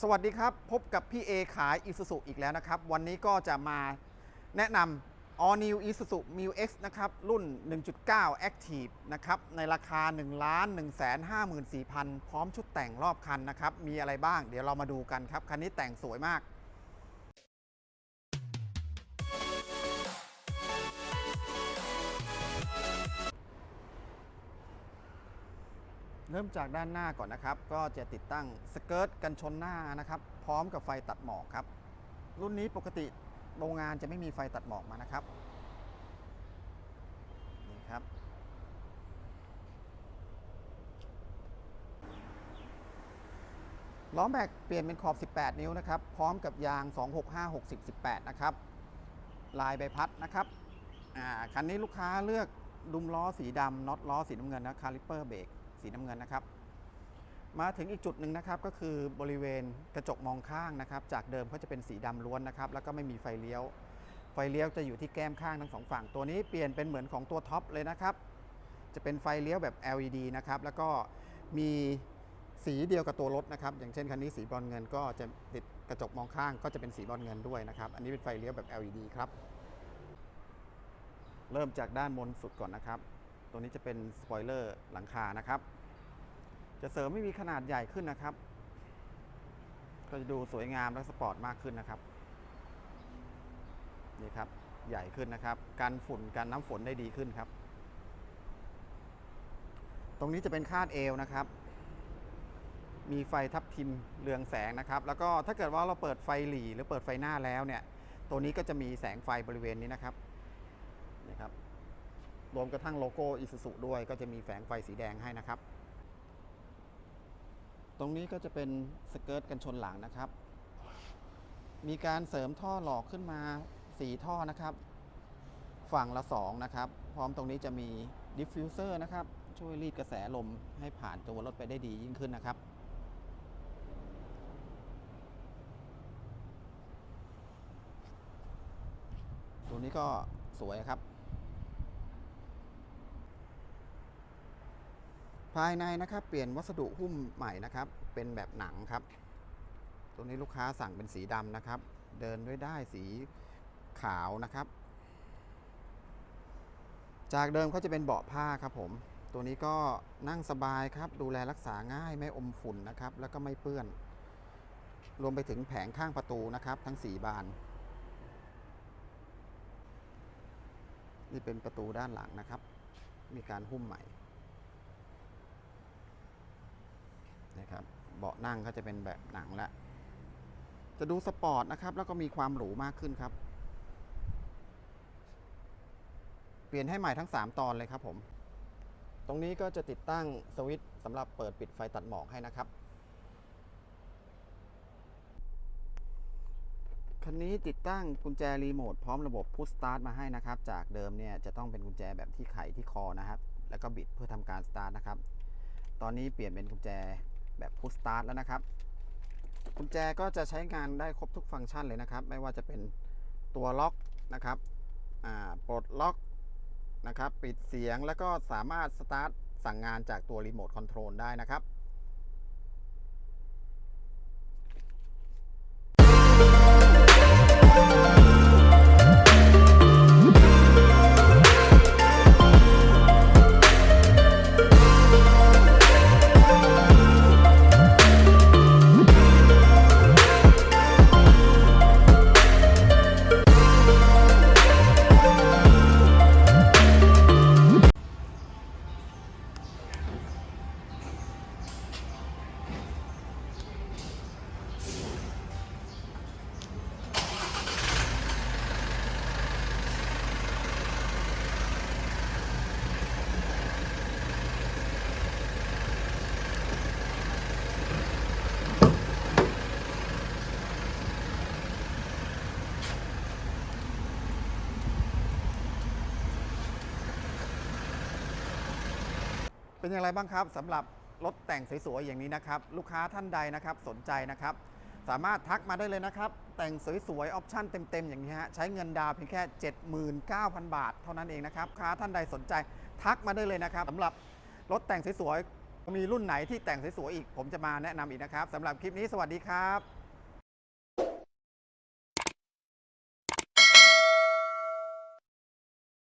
สวัสดีครับ พบกับพี่เอขายอิสุสุอีกแล้วนะครับ วันนี้ก็จะมาแนะนำ All New Isuzu Mu X นะครับ รุ่น 1.9 Active นะครับ ในราคา 1 1 5 4 0 0 0 พร้อมชุดแต่งรอบคันนะครับ มีอะไรบ้าง เดี๋ยวเรามาดูกันครับ คันนี้แต่งสวยมาก เริ่มจากด้านหน้าก่อนนะครับ ก็จะติดตั้งสเกิร์ตกันชนหน้านะครับ พร้อมกับไฟตัดหมอกครับ รุ่นนี้ปกติโรงงานจะไม่มีไฟตัดหมอกมานะครับนี่ครับ ล้อแม็กเปลี่ยนเป็นขอบ 18 นิ้วนะครับ พร้อมกับยาง 265 60 18 นะครับ ลายใบพัดนะครับอ่าคันนี้ลูกค้าเลือกดุมล้อสีดำน็อตล้อสีน้ำเงินนะคาลิปเปอร์เบรก สีน้ำเงินนะครับ มาถึงอีกจุดหนึ่งนะครับก็คือบริเวณกระจกมองข้างนะครับ จากเดิมเขาจะเป็นสีดำล้วนนะครับ แล้วก็ไม่มีไฟเลี้ยว ไฟเลี้ยวจะอยู่ที่แก้มข้างทั้งสองฝั่งตัวนี้เปลี่ยนเป็นเหมือนของตัวท็อปเลยนะครับ จะเป็นไฟเลี้ยวแบบ LED นะครับแล้วก็มีสีเดียวกับตัวรถนะครับ อย่างเช่นคันนี้สีบรอนเงินก็จะติดกระจกมองข้างก็จะเป็นสีบรอนเงินด้วยนะครับ อันนี้เป็นไฟเลี้ยวแบบ LED ครับ เริ่มจากด้านบนสุดก่อนนะครับ ตัวนี้จะเป็นสปอยเลอร์หลังคานะครับ จะเสริมไม่มีขนาดใหญ่ขึ้นนะครับ ก็จะดูสวยงามและสปอร์ตมากขึ้นนะครับ นี่ครับ ใหญ่ขึ้นนะครับกันฝุ่นกันน้ำฝนได้ดีขึ้นครับ ตรงนี้จะเป็นคาดเอวนะครับ มีไฟทับทิมเรืองแสงนะครับ แล้วก็ถ้าเกิดว่าเราเปิดไฟหลีหรือเปิดไฟหน้าแล้วเนี่ย ตัวนี้ก็จะมีแสงไฟบริเวณนี้นะครับนี่ครับ รวมกระทั่งโลโก้อิ u z u ด้วยก็จะมีแสงไฟสีแดงให้นะครับ ตรงนี้ก็จะเป็นสเกิร์ตกันชนหลังนะครับ มีการเสริมท่อหลอกขึ้นมา 4 ท่อนะครับ ฝั่งละ 2 นะครับ พร้อมตรงนี้จะมีดิฟฟิวเซอร์นะครับ ช่วยรีดกระแสลมให้ผ่านตัวรถไปได้ดียิ่งขึ้นนะครับตัวนี้ก็สวยครับ ภายในนะครับเปลี่ยนวัสดุหุ้มใหม่นะครับ เป็นแบบหนังครับ ตัวนี้ลูกค้าสั่งเป็นสีดำนะครับ เดินด้วยได้สีขาวนะครับ จากเดิมเขาจะเป็นเบาะผ้าครับผม ตัวนี้ก็นั่งสบายครับ ดูแลรักษาง่ายไม่อมฝุ่นนะครับ แล้วก็ไม่เปื้อน รวมไปถึงแผงข้างประตูนะครับ ทั้ง 4 บาน นี่เป็นประตูด้านหลังนะครับ มีการหุ้มใหม่ นะครับเบาะนั่งก็จะเป็นแบบหนังละจะดูสปอร์ตนะครับ แล้วก็มีความหรูมากขึ้นครับ เปลี่ยนให้ใหม่ทั้ง 3 ตอนเลยครับผม ตรงนี้ก็จะติดตั้งสวิตช์สำหรับเปิดปิดไฟตัดหมอกให้นะครับ คันนี้ติดตั้งกุญแจรีโมทพร้อมระบบพุชสตาร์ทมาให้นะครับ จากเดิมเนี่ยจะต้องเป็นกุญแจแบบที่ไขที่คอนะครับ แล้วก็บิดเพื่อทำการสตาร์ทนะครับ ตอนนี้เปลี่ยนเป็นกุญแจ แบบพุชสตาร์ทแล้วนะครับ กุญแจก็จะใช้งานได้ครบทุกฟังก์ชันเลยนะครับ ไม่ว่าจะเป็นตัวล็อกนะครับปลดล็อกนะครับ ปิดเสียงแล้วก็สามารถสตาร์ทสั่งงานจากตัวรีโมทคอนโทรลได้นะครับ เป็นอย่างไรบ้างครับสำหรับรถแต่งสวยๆอย่างนี้นะครับ ลูกค้าท่านใดนะครับสนใจนะครับ สามารถทักมาได้เลยนะครับ แต่งสวยๆออปชั่นเต็มๆ อย่างนี้ฮะใช้เงินดาวเพียงแค่ 79,000 บาท เท่านั้นเองนะครับค้าท่านใดสนใจทักมาได้เลยนะครับสำหรับรถแต่งสวยๆมีรุ่นไหนที่แต่งสวยๆอีก ผมจะมาแนะนำอีกนะครับสำหรับคลิปนี้สวัสดีครับ